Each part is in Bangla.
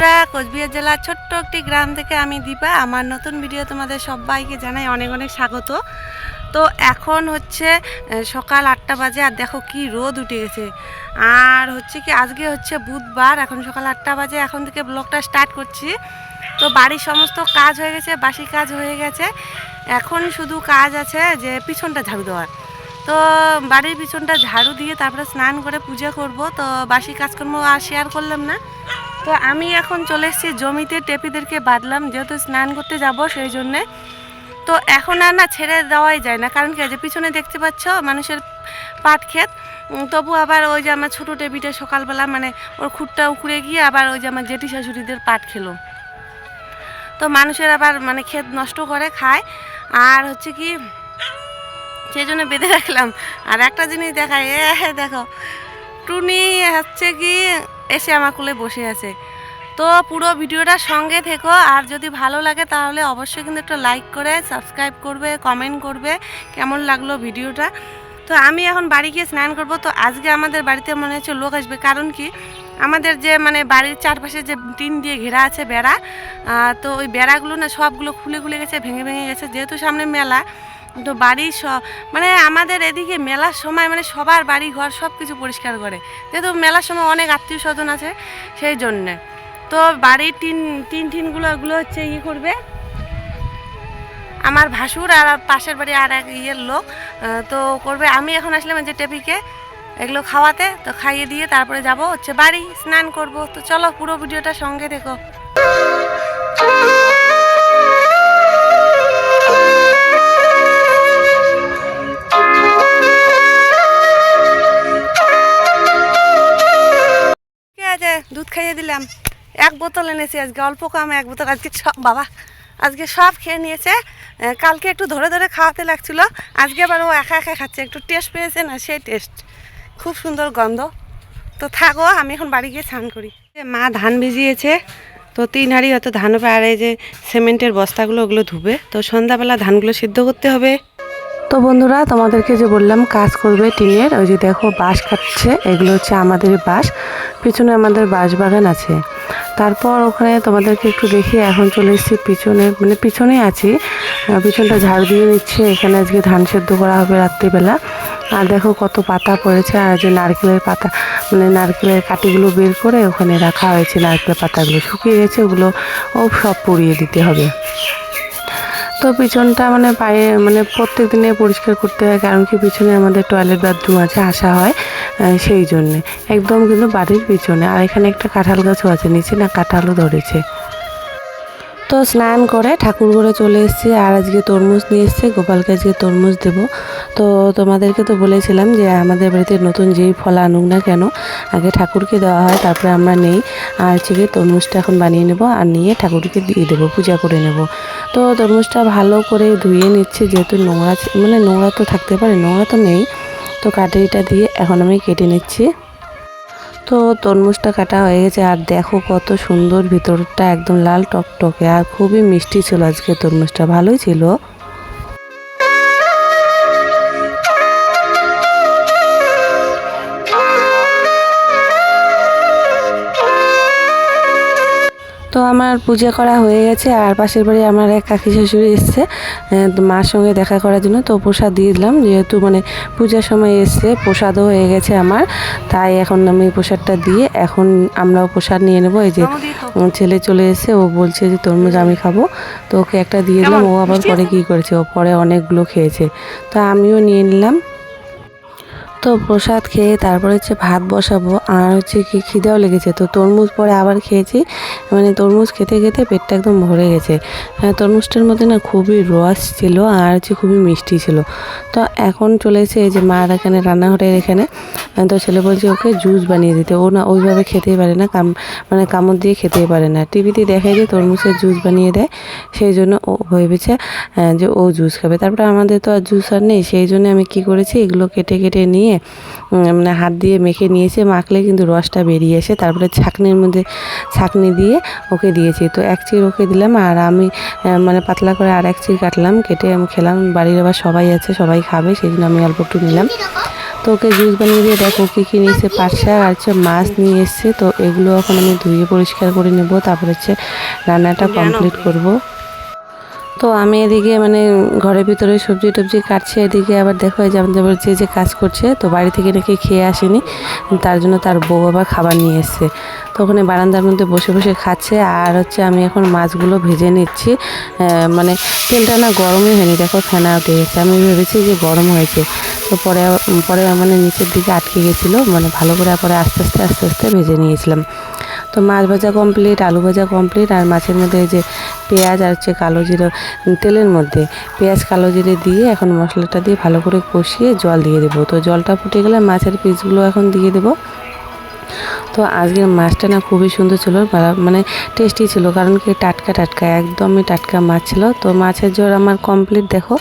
বন্ধুরা কোচবিহার জেলার ছোট্ট একটি গ্রাম থেকে আমি দীপা। আমার নতুন ভিডিও তোমাদের সবাইকে জানাই অনেক অনেক স্বাগত। তো এখন হচ্ছে সকাল আটটা বাজে আর দেখো কি রোদ উঠে গেছে। আর হচ্ছে কি, আজকে হচ্ছে বুধবার, এখন সকাল আটটা বাজে, এখন থেকে ব্লগটা স্টার্ট করছি। তো বাড়ির সমস্ত কাজ হয়ে গেছে, বাসি কাজ হয়ে গেছে। এখন শুধু কাজ আছে যে পিছনটা ঝাড়ু দেওয়ার। তো বাড়ির পিছনটা ঝাড়ু দিয়ে তারপরে স্নান করে পূজা করব। তো বাসি কাজকর্ম আর শেয়ার করলাম না। তো আমি এখন চলে এসেছি জমিতে, টেপিদেরকে বাঁধলাম, যেহেতু স্নান করতে যাব সেই জন্যে। তো এখন আর না ছেড়ে দেওয়াই যায় না, কারণ কি যে পিছনে দেখতে পাচ্ছ মানুষের পাট ক্ষেত? তবু আবার ওই যে আমার ছোটো টেপিটা সকালবেলা মানে ওর খুঁটটা উখড়ে গিয়ে আবার ওই যে আমার জেঠি শাশুড়িদের পাট খেলো। তো মানুষের আবার মানে ক্ষেত নষ্ট করে, খায়। আর হচ্ছে কি সেই জন্য বেঁধে রাখলাম। আর একটা জিনিস দেখায় এ, দেখো। টুনি হচ্ছে কি এসে আমার কোলে বসে আছে। তো পুরো ভিডিওটা সঙ্গে থেকো, আর যদি ভালো লাগে তাহলে অবশ্যই কিন্তু একটা লাইক করে সাবস্ক্রাইব করবে কমেন্ট করবে, কেমন লাগল ভিডিওটা? তো আমি এখন বাড়ি গিয়ে স্নান করব। তো আজকে আমাদের বাড়িতে মনে হচ্ছে লোক আসবে। কারণ কি? আমাদের যে মানে বাড়ির চারপাশে যে টিন দিয়ে ঘেরা আছে বেড়া তো ওই বেড়াগুলো না সবগুলো খুলে খুলে গেছে, ভেঙে ভেঙে গেছে। যেহেতু সামনে মেলা তো বাড়ির সব মানে আমাদের এদিকে মেলার সময় মানে সবার বাড়ি ঘর সব কিছু পরিষ্কার করে। যেহেতু মেলার সময় অনেক আত্মীয় স্বজন আছে সেই জন্যে। তো বাড়ির টিন টিন টিনগুলো, ওগুলো হচ্ছে ইয়ে করবে। আমার ভাসুর আর পাশের বাড়ি আর এক ইয়ের লোক তো করবে। আমি এখন আসলাম যে টেপিকে, এগুলো খাওয়াতে, তো খাইয়ে দিয়ে তারপরে যাব। হচ্ছে বাড়ি, স্নান করব। তো চলো পুরো ভিডিওটা সঙ্গে দেখো খাইয়ে দিলাম। এক বোতল এনেছি আজকে, অল্প কম এক বোতল। আজকে সব, বাবা, আজকে সব খেয়ে নিয়েছে। কালকে একটু ধরে ধরে খাওয়াতে লাগছিল। আজকে আবার ও একা একা খাচ্ছে, একটু টেস্ট পেয়েছে না, সেই টেস্ট খুব সুন্দর গন্ধ। তো থাকো, আমি এখন বাড়ি গিয়ে স্নান করি। মা ধান ভিজিয়েছে, তো তিন হাড়ি হয়তো ধান এই যে সিমেন্টের বস্তাগুলো ওগুলো ধুবে। তো সন্ধ্যাবেলা ধানগুলো সিদ্ধ করতে হবে। তো বন্ধুরা, তোমাদেরকে যে বললাম, কাজ করবে টিনের, ওই যে দেখো বাঁশ কাটছে, এগুলো হচ্ছে আমাদের বাঁশ, পিছনে আমাদের বাঁশ বাগান আছে। তারপর ওখানে তোমাদেরকে একটু দেখি, এখন চলে এসেছি পিছনে মানে পিছনে আছি পিছনটা ঝাড় দিয়ে নিচ্ছে, এখানে আজকে ধান সেদ্ধ করা হবে রাত্রিবেলা। আর দেখো কত পাতা পড়েছে, আর যে নারকেলের পাতা মানে নারকেলের কাটিগুলো বের করে ওখানে রাখা হয়েছে, নারকেলের পাতাগুলো শুকিয়ে গেছে, ওগুলো ও সব পুড়িয়ে দিতে হবে। তো পিছনটা মানে পায়ে মানে প্রত্যেক দিনে পরিষ্কার করতে হয়, কারণ কি পিছনে আমাদের টয়লেট বাথরুম আছে, আসা হয় সেই জন্যে। একদম কিন্তু বাড়ির পিছনে। আর এখানে একটা কাঁঠাল গাছও আছে, নিচে না কাঁঠালও ধরেছে। তো স্নান করে ঠাকুর ঘরে চলে এসেছি আর আজকে তরমুজ নিয়ে এসছে। গোপালকে আজকে তরমুজ দেব। তো তোমাদেরকে তো বলেছিলাম যে আমাদের বাড়িতে নতুন যেই ফল আনুক না কেন, আগে ঠাকুরকে দেওয়া হয়, তারপরে আমরা নেই। আর হচ্ছে তরমুজটা এখন বানিয়ে নেব আর নিয়ে ঠাকুরকে দিয়ে দেবো, পূজা করে নেব। তো তরমুজটা ভালো করে ধুয়ে নিচ্ছে, যেহেতু নোংরা মানে নোংরা তো থাকতে পারে, নোংরা তো নেই। তো কাটারিটা দিয়ে এখন আমি কেটে নিচ্ছি। তো তরমুজটা কাটা হয়ে গেছে আর দেখো কত সুন্দর ভিতরটা একদম লাল টকটকে আর খুবই মিষ্টি ছিল আজকে তরমুজটা, ভালোই ছিল। তো আমার পূজা করা হয়ে গেছে আর পাশের বাড়ি আমার এক কাকি শাশুড়ি এসছে মার সঙ্গে দেখা করার জন্য। তো প্রসাদ দিয়ে দিলাম যেহেতু মানে পূজার সময় এসছে প্রসাদও হয়ে গেছে আমার। তাই এখন আমি প্রসাদটা দিয়ে এখন আমরাও প্রসাদ নিয়ে নেব। এই যে ছেলে চলে এসে ও বলছে যে তরমুজ আমি খাব। তো ওকে একটা দিয়ে দিলাম ও আবার পরে কী করেছে? ও পরে অনেকগুলো খেয়েছে। তো আমিও নিয়ে নিলাম। তো প্রসাদ খেয়ে তারপরে হচ্ছে ভাত বসাবো আর হচ্ছে কি খিদেও লেগেছে। তো তরমুজ পরে আবার খেয়েছি। মানে তরমুজ খেতে খেতে পেটটা একদম ভরে গেছে। হ্যাঁ তরমুজটার মধ্যে না খুবই রস ছিল আর হচ্ছে খুবই মিষ্টি ছিল। তো এখন চলেছে এই যে মার এখানে রান্নাঘরের এখানে। তো ছেলে বলছে ওকে জুস বানিয়ে দিতে। ও না ওইভাবে খেতেই পারে না, কাম মানে কামড় দিয়ে খেতেই পারে না। টিভিতে দেখায় যে তরমুজের জুস বানিয়ে দেয়। সেই জন্য ও ভেবেছে যে ও জুস খাবে। তারপরে আমাদের তো আর জুস আর নেই। সেই জন্য আমি কি করেছি, এগুলো কেটে কেটে নিয়ে উম, মানে হাত দিয়ে মেখে নিয়েছে মাখলে কিন্তু রসটা বেরিয়ে আসে। তারপরে ছাঁকনির মধ্যে ছাঁকনি দিয়ে ওকে দিয়েছি। তো এক চির ওকে দিলাম আর আমি মানে পাতলা করে আর এক চির কাটলাম কেটে আমি খেলাম। বাড়ির আবার সবাই আছে সবাই খাবে সেই জন্য আমি অল্প একটু নিলাম। তো ওকে জুস বানিয়ে দিয়ে দেখো কী কী নিয়েছে পাট শাক আর হচ্ছে মাছ নিয়ে এসছে। তো এগুলো এখন আমি ধুয়ে পরিষ্কার করে নেব তারপর হচ্ছে রান্নাটা কমপ্লিট করব। তো আমি এদিকে মানে ঘরের ভিতরে সবজি টবজি কাটছি, এদিকে আবার দেখো যে আমাদের যে কাজ করছে, তো বাড়ি থেকে নাকি খেয়ে আসেনি, তার জন্য তার বউ আবার খাবার নিয়ে এসছে। তো ওখানে বারান্দার মধ্যে বসে বসে খাচ্ছে, আর হচ্ছে আমি এখন মাছগুলো ভেজে নিচ্ছি। মানে তেলটা না গরমই হয়নি, দেখো ফেনা উঠে গেছে। আমি ভেবেছি যে গরম হয়েছে, তো পরে পরে মানে নিচের দিকে আটকে গেছিল মানে ভালো করে পরে আস্তে আস্তে আস্তে আস্তে ভেজে নিয়েছিলাম। তো মাছ ভাজা কমপ্লিট আলু ভাজা কমপ্লিট আর মাছের মধ্যে যে পেঁয়াজ আর হচ্ছে কালো জিরে, তেলের মধ্যে পেঁয়াজ, কালো জিরে দিয়ে এখন মশলাটা দিয়ে ভালো করে কষিয়ে জল দিয়ে দেবো। তো জলটা ফুটে গেলে মাছের পিসগুলো এখন দিয়ে দেবো। তো আজকের মাছটা না খুবই সুন্দর ছিল মানে টেস্টি ছিল, কারণ কি টাটকা টাটকা, একদমই টাটকা মাছ ছিল। তো মাছের জোর আমার কমপ্লিট দেখো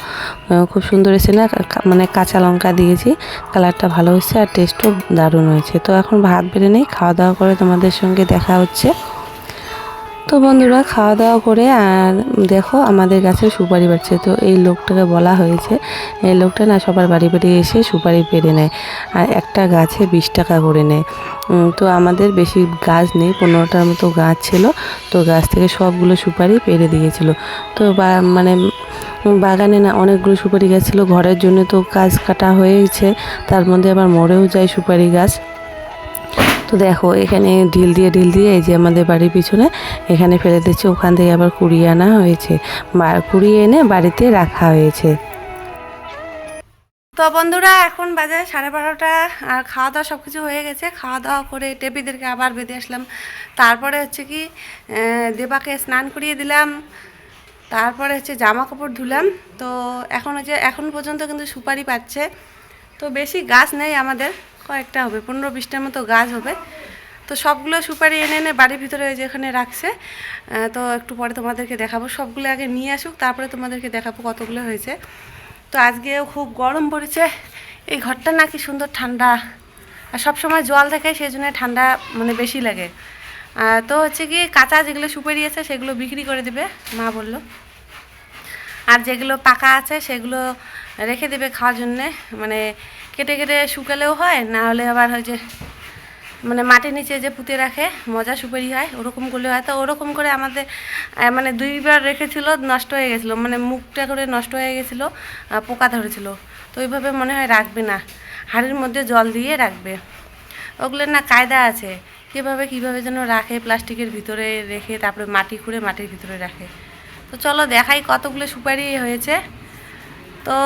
খুব সুন্দর এসে না মানে কাঁচা লঙ্কা দিয়েছি, কালারটা ভালো হয়েছে আর টেস্টও দারুণ হয়েছে। তো এখন ভাত বেড়ে নেই খাওয়া দাওয়া করে তোমাদের সঙ্গে দেখা হচ্ছে। তো বন্ধুরা, খাওয়া দাওয়া করে আর দেখো আমাদের গাছে সুপারি বাড়ছে। তো এই লোকটাকে বলা হয়েছে, এই লোকটা না সবার বাড়ি বাড়ি এসে সুপারি পেরে নেয় আর একটা গাছে বিশ টাকা করে নেয়। তো আমাদের বেশি গাছ নেই, পনেরোটার মতো গাছ ছিল, তো গাছ থেকে সবগুলো সুপারি পেরে দিয়েছিল। তো বা মানে বাগানে না অনেকগুলো সুপারি গাছ ছিল, ঘরের জন্য তো গাছ কাটা হয়েছে, তার মধ্যে আবার মরেও যায় সুপারি গাছ। তো দেখো, এখানে ঢিল দিয়ে ঢিল দিয়ে এই যে আমাদের বাড়ির পিছনে এখানে ফেলে দিচ্ছে। ওখান থেকে আবার কুড়িয়ে আনা হয়েছে। কুড়িয়ে এনে বাড়িতে রাখা হয়েছে। তো বন্ধুরা, এখন বাজে সাড়ে বারোটা, আর খাওয়া দাওয়া সব কিছু হয়ে গেছে। খাওয়া দাওয়া করে টেপিদেরকে আবার বেঁধে আসলাম। তারপরে হচ্ছে কি দেবাকে স্নান করিয়ে দিলাম। তারপরে হচ্ছে জামা কাপড় ধুলাম। তো এখন হচ্ছে, এখন পর্যন্ত কিন্তু সুপারি পাচ্ছে। তো বেশি গাছ নেই আমাদের। কয়েকটা হবে, পনেরো বিশটার মতো গাছ হবে। তো সবগুলো সুপারি এনে এনে বাড়ির ভিতরে ওই যে এখানে রাখছে। তো একটু পরে তোমাদেরকে দেখাবো। সবগুলো আগে নিয়ে আসুক, তারপরে তোমাদেরকে দেখাবো কতগুলো হয়েছে। তো আজকেও খুব গরম পড়েছে। এই ঘরটা নাকি সুন্দর ঠান্ডা। আর সব সময় জল থাকে, সেই জন্য ঠান্ডা মানে বেশি লাগে। তো হচ্ছে কি কাঁচা যেগুলো সুপারি আছে, সেগুলো বিক্রি করে দিবে, মা বলল। আর যেগুলো পাকা আছে, সেগুলো রেখে দেবে খাওয়ার জন্যে। মানে কেটে কেটে শুকালেও হয়, না হলে আবার হয় যে মানে মাটির নিচে যে পুঁতে রাখে, মজা সুপারি হয়, ওরকম করলে হয়। তো ওরকম করে আমাদের মানে দুইবার রেখেছিল, নষ্ট হয়ে গেছিল। মানে মুখটা করে নষ্ট হয়ে গেছিল পোকা ধরেছিল। তো ওইভাবে মনে হয় রাখবে না। হাড়ির মধ্যে জল দিয়ে রাখবে। ওগুলোর না কায়দা আছে। কীভাবে কীভাবে যেন রাখে, প্লাস্টিকের ভিতরে রেখে, তারপরে মাটি খুঁড়ে মাটির ভিতরে রাখে। তো চলো দেখাই কতগুলো সুপারি হয়েছে। তো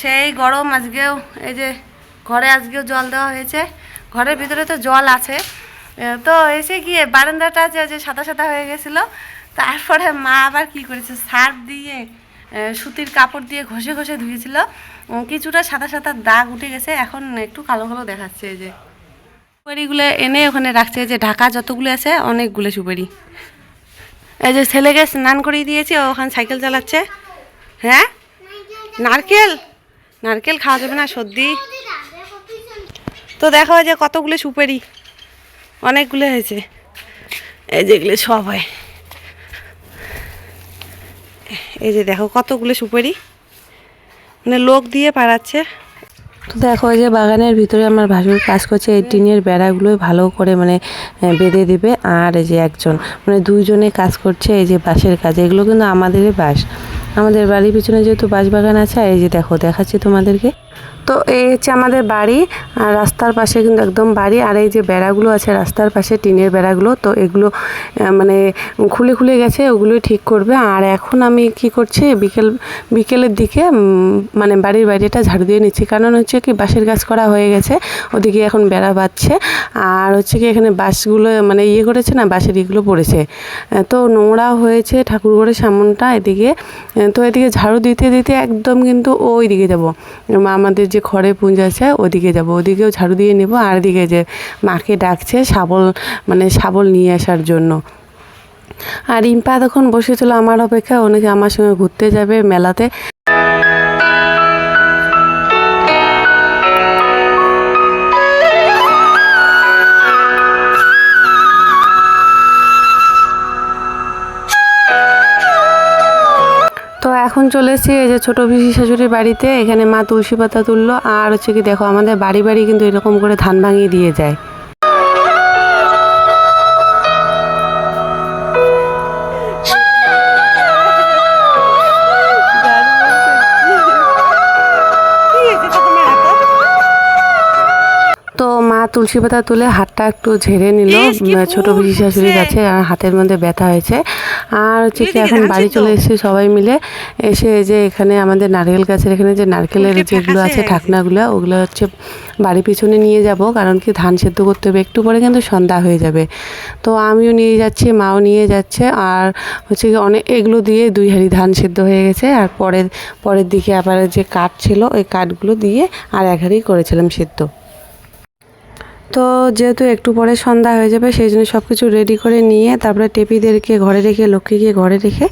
সেই গরম আজকেও, এই যে ঘরে আজকেও জল দেওয়া হয়েছে। ঘরের ভিতরে তো জল আছে। তো এসে গিয়ে বারান্দাটা যে সাদা সাদা হয়ে গেছিল, তারপরে মা আবার কি করেছে? সার্ফ দিয়ে সুতির কাপড় দিয়ে ঘষে ঘষে ধুয়েছিল। কিছুটা সাদা সাদা দাগ উঠে গেছে। এখন একটু কালো কালো দেখাচ্ছে এই যে। সুপারিগুলো এনে ওখানে রাখছে। যে ঢাকা যতগুলো আছে, অনেকগুলো সুপারি। এই যে ছেলেকে স্নান করিয়ে দিয়েছি ওখানে সাইকেল চালাচ্ছে। হ্যাঁ? নারকেল? নারকেল খাওয়া যাবে না, সর্দি। তো দেখো এই যে কতগুলো সুপারি, অনেকগুলো হয়েছে। এই যেগুলো সব হয়। এই যে দেখো কতগুলো সুপারি মানে লোক দিয়ে পাড়াচ্ছে। তো দেখো যে বাগানের ভিতরে আমার ভাসুর কাজ করছে, এই টিনের বেড়াগুলোই ভালো করে মানে বেঁধে দিবে। আর এই যে একজন মানে দুইজনে কাজ করছে, এই যে বাঁশের কাজ, এগুলো কিন্তু আমাদেরই বাঁশ। আমাদের বাড়ির পিছনে যেহেতু বাঁশ বাগান আছে এই যে দেখো দেখাচ্ছি তোমাদেরকে। তো এই হচ্ছে আমাদের বাড়ি আর রাস্তার পাশে কিন্তু একদম বাড়ি আর এই যে বেড়াগুলো আছে রাস্তার পাশে টিনের বেড়াগুলো তো এগুলো মানে খুলে খুলে গেছে ওগুলোই ঠিক করবে। আর এখন আমি কি করছি বিকেল বিকেলের দিকে মানে বাড়ির বাইরেটা ঝাড়ু দিয়ে নিচ্ছি। কারণ হচ্ছে কি বাঁশের গাছ করা হয়ে গেছে ওদিকে এখন বেড়া বাঁধছে। আর হচ্ছে কি এখানে বাঁশগুলো মানে ইয়ে করেছে না বাঁশের ইগুলো পড়েছে। তো নোংরা হয়েছে ঠাকুরঘরের সামনটা এদিকে তো এদিকে ঝাড়ু দিতে দিতে একদম কিন্তু ওই দিকে যাব উম, আমাদের যে খড়ে পুঞ্জ আছে, ওদিকে যাব। ওদিকেও ঝাড়ু দিয়ে নেব, আর দিকে যে মাকে ডাকছে শাবল মানে শাবল নিয়ে আসার জন্য। আর ইম্পা তখন বসেছিল আমার অপেক্ষা অনেকে আমার সঙ্গে ঘুরতে যাবে মেলাতে। এখন চলে এসেছি এই যে ছোটো পিসি শাশুড়ির বাড়িতে। এখানে মা তুলসী পাতা তুললো আর হচ্ছে কি দেখো আমাদের বাড়ি বাড়ি কিন্তু এরকম করে ধান ভাঙিয়ে দিয়ে যায়। তো মা তুলসী পাতা তুলে হাতটা একটু ঝেড়ে নিল ছোট পিসি শাশুড়ির। কাছে আর হাতের মধ্যে ব্যথা হয়েছে। আর হচ্ছে কি এখন বাড়ি চলে এসেছি সবাই মিলে। এসে এই যে এখানে আমাদের নারকেল গাছের এখানে যে নারকেলের যেগুলো আছে। ঢাকনাগুলো ওগুলো হচ্ছে বাড়ি পিছনে নিয়ে যাব কারণ কি ধান সেদ্ধ করতে হবে একটু পরে কিন্তু সন্ধ্যা হয়ে যাবে। তো আমিও নিয়ে যাচ্ছি মাও নিয়ে যাচ্ছে আর হচ্ছে কি অনেক এগুলো দিয়ে দুই হাঁড়ি ধান সেদ্ধ হয়ে গেছে আর পরের পরের দিকে আবার যে কাঠ ছিল ওই কাঠগুলো দিয়ে আর এক হাঁড়ি করেছিলাম সেদ্ধ। তো যেহেতু একটু পরে সন্ধ্যা হয়ে যাবে, সেই জন্য সব কিছু রেডি করে নিয়ে তারপরে টেপিদেরকে ঘরে রেখে, লক্ষ্মীকে ঘরে রেখে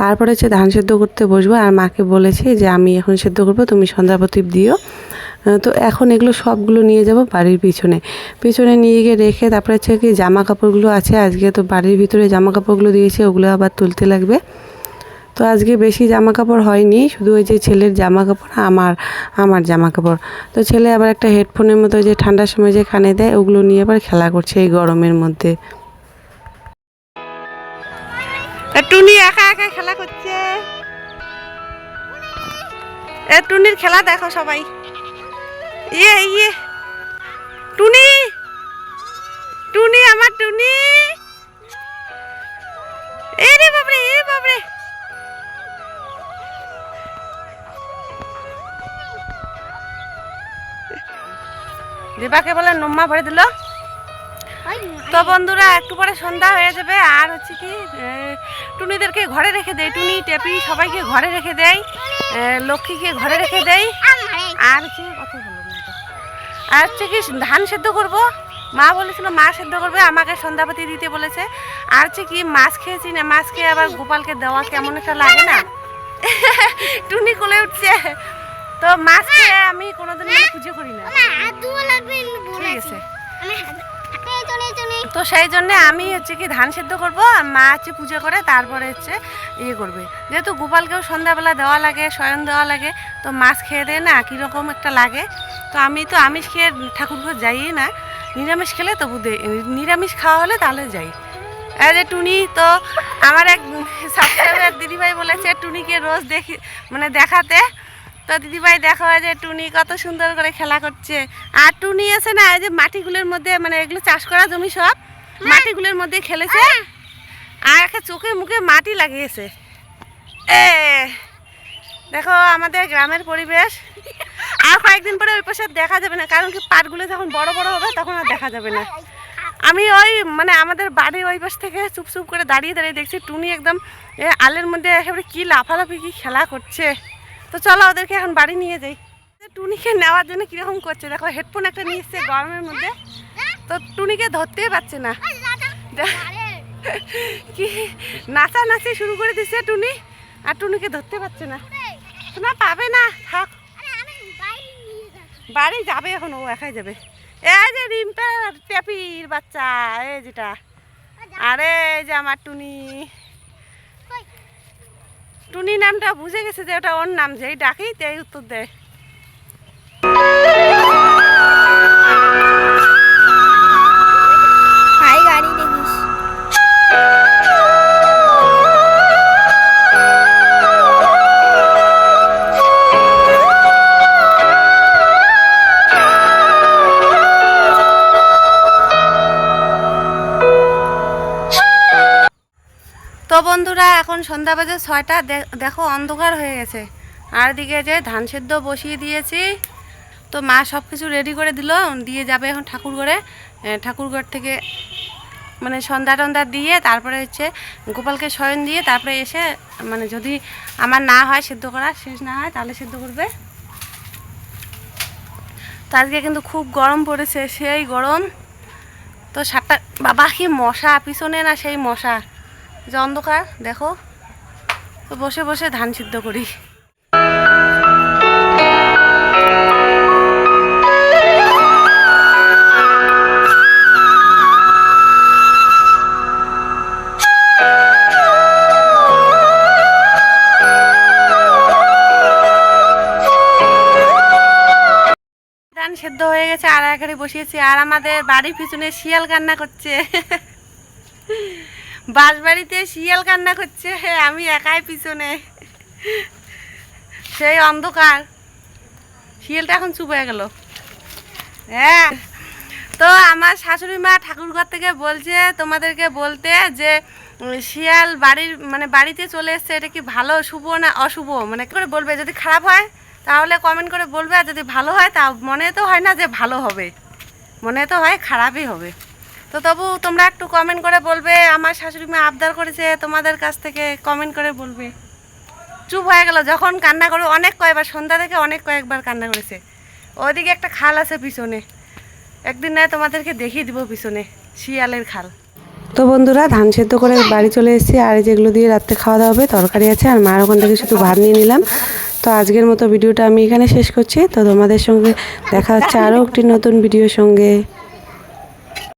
তারপরে হচ্ছে ধান সেদ্ধ করতে বসবো। আর মাকে বলেছি যে, আমি এখন সেদ্ধ করব, তুমি সন্ধ্যা প্রদীপ দিও। তো এখন এগুলো সবগুলো নিয়ে যাব বাড়ির পিছনে। পিছনে নিয়ে গিয়ে রেখে তারপরে হচ্ছে কি জামা কাপড়গুলো আছে, আজকে তো বাড়ির ভিতরে জামা কাপড়গুলো দিয়েছে, ওগুলো আবার তুলতে লাগবে। তো আজকে বেশি জামা কাপড় হয়নি, শুধু ওই যে ছেলের জামা কাপড় আমার আমার জামা কাপড় তো ছেলে আবার একটা হেডফোনের মতো যে ঠান্ডার সময় যে কানে দেয়, ওগুলো নিয়ে আবার খেলা করছে এই গরমের মধ্যে। টুনি একা একা খেলা করছে। এ, টুনির খেলা দেখো সবাই। ইয়ে ইয়ে। টুনি! দীপাকে বলে নম্মা ভরে দিল। তো বন্ধুরা একটু পরে সন্ধ্যা হয়ে যাবে। আর হচ্ছে কি টুনিদেরকে ঘরে রেখে দেয় টুনি টেপি সবাইকে ঘরে রেখে দেয় লক্ষ্মীকে ঘরে রেখে দেয় আর হচ্ছে কথা আর হচ্ছে কি ধান সেদ্ধ করব। মা বলেছিল মা সেদ্ধ করবে আমাকে সন্ধ্যাপাতি দিতে বলেছে। আর হচ্ছে কি মাছ খেয়েছি না মাছ খেয়ে আবার গোপালকে দেওয়া কেমন একটা লাগে না? টুনি কোলে উঠছে। তো মাছ খেয়ে আমি কোনোদিন মানে পুজো করি না। ঠিক আছে। তো সেই জন্য আমি হচ্ছে কি ধান সেদ্ধ করব আর মা হচ্ছে পুজো করে তারপরে হচ্ছে ইয়ে করবে। যেহেতু গোপালকেও সন্ধ্যাবেলা দেওয়া লাগে শয়ন দেওয়া লাগে তো মাছ খেয়ে দেয় না কীরকম একটা লাগে। তো আমি তো আমিষ খেয়ে ঠাকুরঘর যাই না। নিরামিষ খেলে তবু দে নিরামিষ খাওয়া হলে তাহলে যাই। আরে টুনি তো আমার এক সাবস্ক্রাইবার দিদিভাই বলেছে টুনিকে রোজ দেখি মানে দেখাতে। তো দিদিভাই দেখো এই যে টুনি কত সুন্দর করে খেলা করছে। আর টুনি আছে না এই যে মাটিগুলোর মধ্যে মানে এগুলো চাষ করা জমি সব মাটিগুলোর মধ্যে খেলেছে। আর একটা চোখে মুখে মাটি লাগিয়েছে। এ দেখো আমাদের গ্রামের পরিবেশ। আর কয়েকদিন পরে ওই পাশে দেখা যাবে না কারণ কি পাটগুলো যখন বড় বড় হবে তখন আর দেখা যাবে না। আমি ওই মানে আমাদের বাড়ির ওই পাশ থেকে চুপ চুপ করে দাঁড়িয়ে দাঁড়িয়ে দেখছি টুনি একদম আলের মধ্যে একেবারে কী লাফালাফি কী খেলা করছে। তো চলো ওদেরকে এখন বাড়ি নিয়ে যাই। টুনিকে নেওয়ার জন্য কীরকম করছে? দেখো হেডফোন একটা নিয়ে এসছে গরমের মধ্যে। তো টুনিকে ধরতেই পারছে না। কি নাচা নাচি শুরু করে দিছে টুনি, আর টুনিকে ধরতে পারছে না। না, পাবে না, থাক। বাড়ি যাবে এখন, ও একাই যাবে। এই যে রিম্পা টেপির বাচ্চা, এই যেটা। আরে যে আমার টুনি। টুনি নামটা বুঝে গেছে যে ওটা ওর নাম যেই ডাকি তাই উত্তর দেয়। তো বন্ধুরা এখন সন্ধ্যা বাজে ছয়টা। দেখো অন্ধকার হয়ে গেছে। আর দিকে যে ধান সেদ্ধ বসিয়ে দিয়েছি। তো মা সব কিছু রেডি করে দিল। দিয়ে যাবে এখন ঠাকুর ঘরে। এ, ঠাকুর ঘর থেকে মানে সন্ধ্যা টন্ধা দিয়ে তারপরে হচ্ছে গোপালকে শয়ন দিয়ে তারপরে এসে মানে যদি আমার না হয় সেদ্ধ করা শেষ না হয় তাহলে সেদ্ধ করবে। তো আজকে কিন্তু খুব গরম পড়েছে সেই গরম। তো সাতটা বাবা কি মশা পিছনে না সেই মশা? যে অন্ধকার, দেখো। বসে বসে ধান সিদ্ধ করি। ধান সেদ্ধ হয়ে গেছে আর একারে বসিয়েছি। আর আমাদের বাড়ির পিছনে শিয়াল কান্না করছে। বাস বাড়িতে শিয়াল কান্না করছে। আমি একাই পিছনে। সেই অন্ধকার। শিয়ালটা এখন চুপ হয়ে গেল। হ্যাঁ। তো আমার শাশুড়ি মা ঠাকুরঘর থেকে বলছে, তোমাদেরকে বলতে যে শিয়াল বাড়ির মানে বাড়িতে চলে এসছে, এটা কি ভালো, শুভ না অশুভ? মানে করে বলবে? যদি খারাপ হয়, তাহলে কমেন্ট করে বলবে, আর যদি ভালো হয়, তা মনে তো হয় না যে ভালো হবে। মনে তো হয় খারাপই হবে। তো তবু তোমরা একটু কমেন্ট করে বলবে আমার শাশুড়ি মা আবদার করেছে তোমাদের কাছ থেকে কমেন্ট করে বলবে। চুপ হয়ে গেল যখন কান্না করে অনেক কয়েকবার সন্ধ্যা থেকে অনেক কয়েকবার কান্না করেছে। ওইদিকে একটা খাল আছে পিছনে। একদিন নয় তোমাদেরকে দেখিয়ে দিব পিছনে শিয়ালের খাল। তো বন্ধুরা ধান সেদ্ধ করে বাড়ি চলে এসেছি আর যেগুলো দিয়ে রাত্রে খাওয়া দাওয়া হবে তরকারি আছে আর মার ওখান থেকে শুধু ভাত নিয়ে নিলাম। তো আজকের মতো ভিডিওটা আমি এখানে শেষ করছি। তো তোমাদের সঙ্গে দেখা হচ্ছে আরও একটি নতুন ভিডিওর সঙ্গে।